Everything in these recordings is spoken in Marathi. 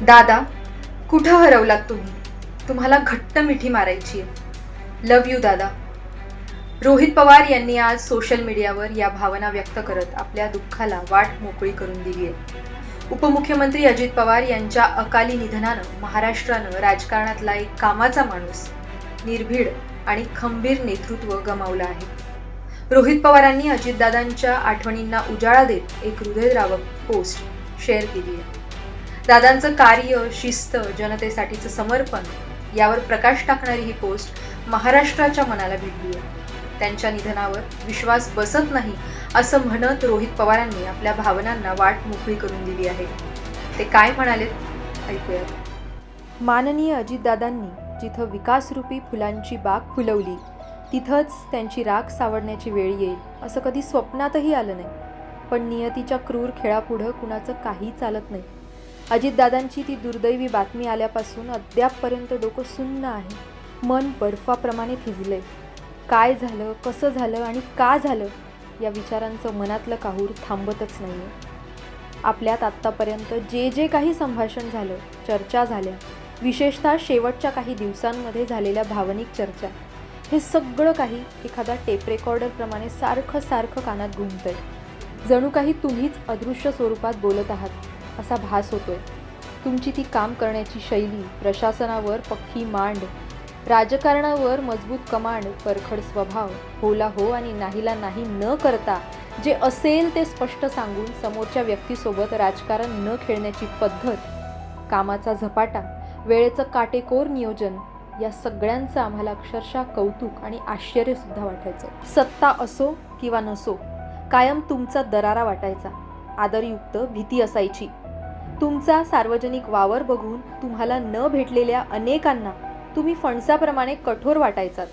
दादा कुठं हरवलात तुम्ही? तुम्हाला घट्ट मिठी मारायची आहे. लव यू दादा. रोहित पवार यांनी आज सोशल मीडियावर या भावना व्यक्त करत आपल्या दुःखाला वाट मोकळी करून दिली आहे. उपमुख्यमंत्री अजित पवार यांच्या अकाली निधनानं महाराष्ट्रानं राजकारणातला एक कामाचा माणूस निर्भीड आणि खंबीर नेतृत्व गमावलं आहे. रोहित पवारांनी अजितदादांच्या आठवणींना उजाळा देत एक हृदयद्रावक पोस्ट शेअर केली आहे. दादांचं कार्य शिस्त जनतेसाठीचं समर्पण यावर प्रकाश टाकणारी ही पोस्ट महाराष्ट्राच्या मनाला भिडली आहे. त्यांच्या निधनावर विश्वास बसत नाही असं म्हणत रोहित पवारांनी आपल्या भावनांना वाट मोकळी करून दिली आहे. ते काय म्हणालेत? ऐकूयात. माननीय अजितदादांनी जिथं विकासरूपी फुलांची बाग फुलवली तिथंच त्यांची राख सावडण्याची वेळ येईल असं कधी स्वप्नातही आलं नाही. पण नियतीच्या क्रूर खेळापुढं कुणाचं काही चालत नाही. अजितदादांची ती दुर्दैवी बातमी आल्यापासून अद्यापपर्यंत डोकं सुन्न आहे. मन बर्फाप्रमाणे थिजलंय काय झालं कसं झालं आणि का झालं या विचारांचं मनातलं काहूर थांबतच नाही आहे आपल्यात आत्तापर्यंत जे जे काही संभाषण झालं चर्चा झाल्या विशेषतः शेवटच्या काही दिवसांमध्ये झालेल्या भावनिक चर्चा हे सगळं काही एखादा टेप रेकॉर्डरप्रमाणे सारखं सारखं कानात घुमतंय. जणू काही तुम्हीच अदृश्य स्वरूपात बोलत आहात. असा भास होतोय. तुमची ती काम करण्याची शैली प्रशासनावर पक्की मांड राजकारणावर मजबूत कमांड परखड स्वभाव होला हो आणि नाहीला नाही न करता जे असेल ते स्पष्ट सांगून समोरच्या व्यक्तीसोबत राजकारण न खेळण्याची पद्धत कामाचा झपाटा वेळेचं काटेकोर नियोजन या सगळ्यांचं आम्हाला अक्षरशः कौतुक आणि आश्चर्यसुद्धा वाटायचं. सत्ता असो किंवा नसो कायम तुमचा दरारा वाटायचा. आदरयुक्त भीती असायची. तुमचा सार्वजनिक वावर बघून तुम्हाला न भेटलेल्या अनेकांना तुम्ही फणसाप्रमाणे कठोर वाटायचात.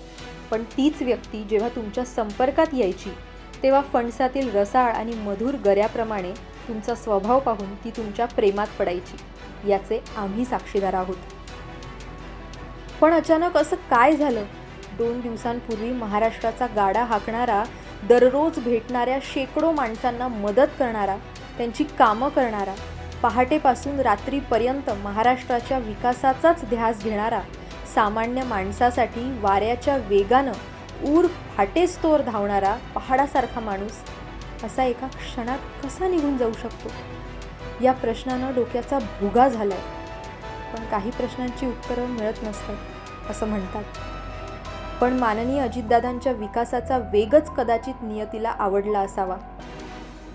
पण तीच व्यक्ती जेव्हा तुमच्या संपर्कात यायची तेव्हा फणसातील रसाळ आणि मधुर गऱ्याप्रमाणे तुमचा स्वभाव पाहून ती तुमच्या प्रेमात पडायची याचे आम्ही साक्षीदार आहोत. पण अचानक असं काय झालं? दोन दिवसांपूर्वी महाराष्ट्राचा गाडा हाकणारा दररोज भेटणाऱ्या शेकडो माणसांना मदत करणारा त्यांची कामं करणारा पहाटेपासून रात्रीपर्यंत महाराष्ट्राच्या विकासाचाच ध्यास घेणारा सामान्य माणसासाठी वाऱ्याच्या वेगानं ऊर फाटेस्तोर धावणारा पहाडासारखा माणूस असा एका क्षणात कसा निघून जाऊ शकतो? या प्रश्नानं डोक्याचा भुगा झालाय. पण काही प्रश्नांची उत्तरं मिळत नसतात असं म्हणतात. पण माननीय अजितदादांच्या विकासाचा वेगच कदाचित नियतीला आवडला असावा.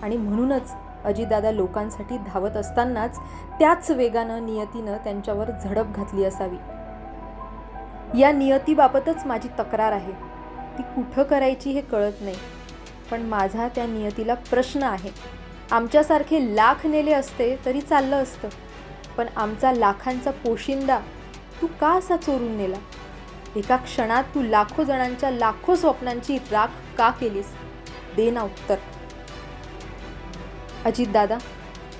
आणि म्हणूनच अजितदादा लोकांसाठी धावत असतानाच त्याच वेगानं नियतीनं त्यांच्यावर झडप घातली असावी. या नियतीबाबतच माझी तक्रार आहे. ती कुठं करायची हे कळत नाही. पण माझा त्या नियतीला प्रश्न आहे. आमच्यासारखे लाख नेले असते तरी चाललं असतं. पण आमचा लाखांचा पोशिंदा तू का असा चोरून नेला? एका क्षणात तू लाखो जणांच्या लाखो स्वप्नांची राख का केलीस? दे ना उत्तर. अजितदादा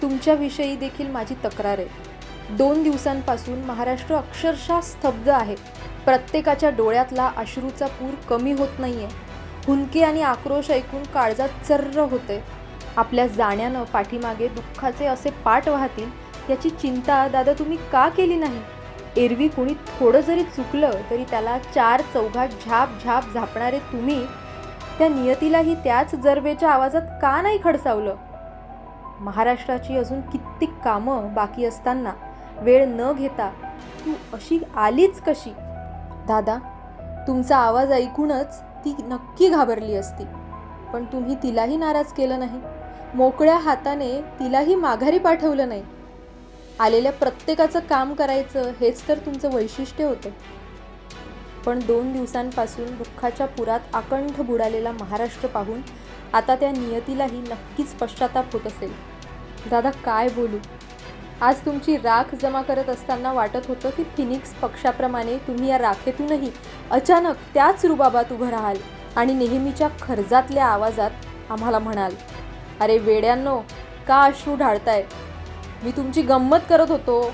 तुमच्याविषयी देखील माझी तक्रार आहे. दोन दिवसांपासून महाराष्ट्र अक्षरशः स्तब्ध आहे. प्रत्येकाच्या डोळ्यातला अश्रूचा पूर कमी होत नाही आहे हुंके आणि आक्रोश ऐकून काळजात चर्र होते. आपल्या जाण्यानं पाठीमागे दुःखाचे असे पाठ वाहतील याची चिंता दादा तुम्ही का केली नाही? एरवी कुणी थोडं जरी चुकलं तरी त्याला चार चौघात झाप झाप झापणारे तुम्ही त्या नियतीलाही त्याच जरबेच्या आवाजात का नाही खडसावलं? महाराष्ट्राची अजून कित्येक कामं बाकी असताना वेळ न घेता तू अशी आलीच कशी? दादा तुमचा आवाज ऐकूनच ती नक्की घाबरली असती. पण तुम्ही तिलाही नाराज केलं नाही. मोकळ्या हाताने तिलाही माघारी पाठवलं नाही. आलेल्या प्रत्येकाचं काम करायचं हेच तर तुमचं वैशिष्ट्य होतं. पण दोन दिवसांपासून दुःखाच्या पुरात आकंठ बुडालेला महाराष्ट्र पाहून आता त्या नियतीलाही नक्कीच पश्चाताप होत असेल. दादा काय बोलू? आज तुमची राख जमा करत असताना वाटत होतं की फिनिक्स पक्षाप्रमाणे तुम्ही या राखेतूनही अचानक त्याच रुबाबात उभं राहाल आणि नेहमीच्या खर्जातल्या आवाजात आम्हाला म्हणाल अरे वेड्यांनो का अश्रू ढाळताय? मी तुमची गंमत करत होतो.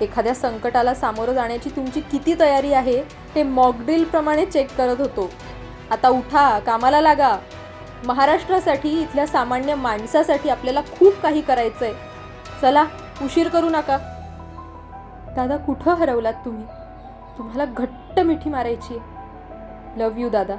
एखाद्या संकटाला सामोरं जाण्याची तुमची किती तयारी आहे हे मॉकड्रिलप्रमाणे चेक करत होतो. आता उठा कामाला लागा. महाराष्ट्रासाठी इथल्या सामान्य माणसासाठी आपल्याला खूप काही करायचं आहे चला उशीर करू नका. दादा कुठं हरवलात तुम्ही? तुम्हाला घट्ट मिठी मारायची लव यू दादा.